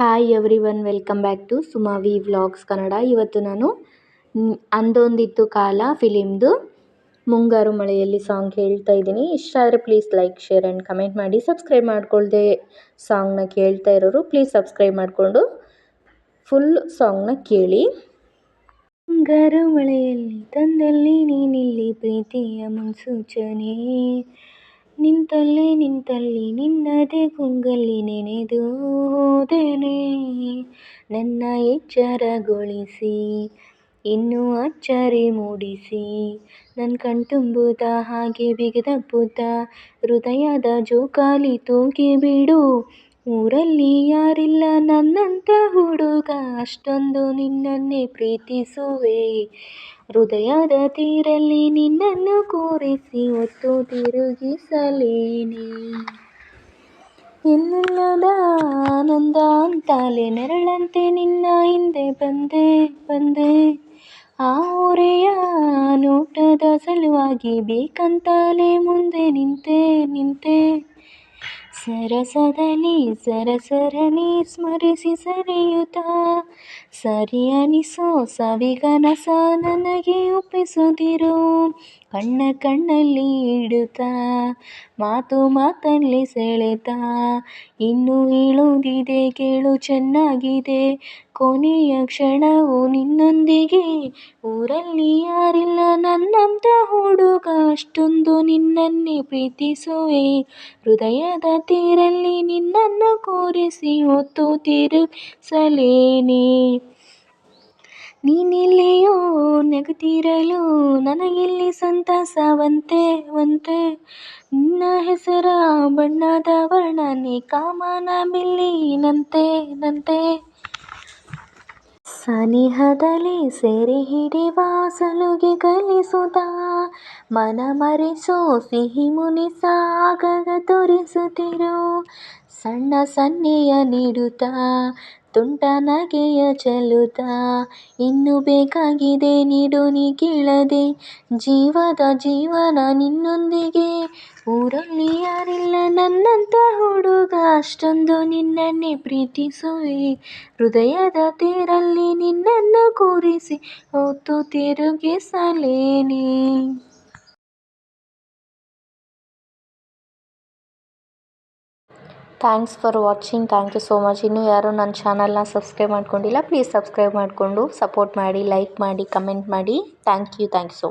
Hi every welcome back to Sumavi vlogs Kannada ಇವತ್ತು ನಾನು ಅಂದೊಂದಿತ್ತು ಕಾಲ ಫಿಲಿಮ್ದು ಮುಂಗಾರು ಮಳೆಯಲ್ಲಿ ಸಾಂಗ್ ಹೇಳ್ತಾ ಇದ್ದೀನಿ. ಇಷ್ಟ ಆದರೆ please like share and comment ಮಾಡಿ. ಸಬ್ಸ್ಕ್ರೈಬ್ ಮಾಡ್ಕೊಳ್ದೆ ಸಾಂಗ್ನ ಕೇಳ್ತಾ ಇರೋರು ಪ್ಲೀಸ್ ಸಬ್ಸ್ಕ್ರೈಬ್ ಮಾಡಿಕೊಂಡು ಫುಲ್ ಸಾಂಗ್ನ ಕೇಳಿ. ಮುಂಗಾರು ಮಳೆಯಲ್ಲಿ ತಂದಲ್ಲಿ ನೀನಿಲ್ಲಿ ಪ್ರೀತಿಯ ಮುನ್ಸೂಚನೆ. ನಿಂತಲ್ಲೇ ನಿಂತಲ್ಲಿ ನಿನ್ನದೇ ಗುಂಗಲ್ಲಿ ನೆನೆದು ಹೋದೆನೆ. ನನ್ನ ಎಚ್ಚರಗೊಳಿಸಿ, ಇನ್ನೂ ಅಚ್ಚರಿ ಮೂಡಿಸಿ. ನನ್ನ ಕಣ್ತುಂಬುದ ಹಾಗೆ ಬಿಗಿದಪ್ಪುತ್ತ ಹೃದಯದ ಜೋಕಾಲಿ ತೂಗಿ ಬಿಡು ಊರಲ್ಲಿ ಯಾರಿಲ್ಲ ನನ್ನಂತ ಹುಡುಗ, ಅಷ್ಟೊಂದು ನಿನ್ನನ್ನೇ ಪ್ರೀತಿಸುವೆ. ಹೃದಯದ ತೀರಲ್ಲಿ ನಿನ್ನನ್ನು ಕೂರಿಸಿ ಹೊತ್ತು ತಿರುಗಿಸಲೇನೆ. ಎಲ್ಲಿಲ್ಲದ ಆನಂದ ಅಂತಾಲೆ ನೆರಳಂತೆ ನಿನ್ನ ಹಿಂದೆ ಬಂದೆ ಬಂದೆ. ಆ ಊರೆಯ ನೋಟದ ಸಲುವಾಗಿ ಬೇಕಂತಾಲೆ ಮುಂದೆ ನಿಂತೆ ನಿಂತೆ. ಸರಸದಲ್ಲಿ ಸರಸರನಿ ಸ್ಮರಿಸಿ ಸರಿಯುತ್ತ ಸರಿ ಅನಿಸೋ ಸವಿಗನಸ ನನಗೆ ಒಪ್ಪಿಸುತ್ತಿರು ಕಣ್ಣ ಕಣ್ಣಲ್ಲಿ ಇಡುತ್ತಾ, ಮಾತು ಮಾತಲ್ಲಿ ಸೆಳೆತ. ಇನ್ನು ಹೇಳುವುದಿದೆ ಕೇಳು ಚೆನ್ನಾಗಿದೆ. ಕೊನೆಯ ಕ್ಷಣವು ನಿನ್ನೊಂದಿಗೆ. ಊರಲ್ಲಿ ಯಾರಿಲ್ಲ ನನ್ನಂತ ಹುಡುಗ. ಅಷ್ಟೊಂದು ನಿನ್ನನ್ನೇ ಪ್ರೀತಿಸುವೆ. ಹೃದಯದ ತೀರಲ್ಲಿ ನಿನ್ನನ್ನು ಕೂರಿಸಿ ಹೊತ್ತು ತಿರುಗಿಸಲೇನೆ ನೀನೆಲ್ಲಿಯೋ ನೆಗೆದಿರಲು ನನಗಿಲ್ಲಿ ಸಂತಸವಂತೆ ಒಂತೆ ನಿನ್ನ ಹೆಸರ ಬಣ್ಣದ ವರ್ಣನೆ ಕಾಮನ ಬಿಲ್ಲಿನಂತೆ ನಂತೆ. ಸನಿಹದಲ್ಲಿ ಸೆರೆ ಹಿಡಿವ ಸಲುಗೆ ಕಲಿಸುತ್ತ ಮನ ಮರೆಸೋ ಸಿಹಿ ಮುನಿಸಾಗ ತೋರಿಸುತ್ತಿರು. ಸಣ್ಣ ಸನ್ನೆಯ ನೀಡುತ್ತಾ, ತುಂಟ ನಗೆಯ ಚೆಲ್ಲುತ್ತಾ, ಇನ್ನು ಬೇಕಾಗಿದೆ ನೀಡು ನೀ ಕೇಳದೆ, ಜೀವದ ಜೀವನ ನಿನ್ನೊಂದಿಗೆ. ಊರಲ್ಲಿ ಯಾರಿಲ್ಲ ನನ್ನಂತ ಹುಡುಗ, ಅಷ್ಟೊಂದು ನಿನ್ನನ್ನೇ ಪ್ರೀತಿಸುವೆ. ಹೃದಯದ ತೇರಲ್ಲಿ ನಿನ್ನನ್ನು ಕೂರಿಸಿ, ಹೊತ್ತು ತಿರುಗಿಸಲೇನೆ. Thanks for watching thank you so much ಇನ್ನೂ ಯಾರೂ ನನ್ನ ಚಾನಲ್ನ ಸಬ್ಸ್ಕ್ರೈಬ್ ಮಾಡ್ಕೊಂಡಿಲ್ಲ ಪ್ಲೀಸ್ ಸಬ್ಸ್ಕ್ರೈಬ್ ಮಾಡಿಕೊಂಡು ಸಪೋರ್ಟ್ ಮಾಡಿ ಲೈಕ್ ಮಾಡಿ ಕಮೆಂಟ್ ಮಾಡಿ. Thank you thank you so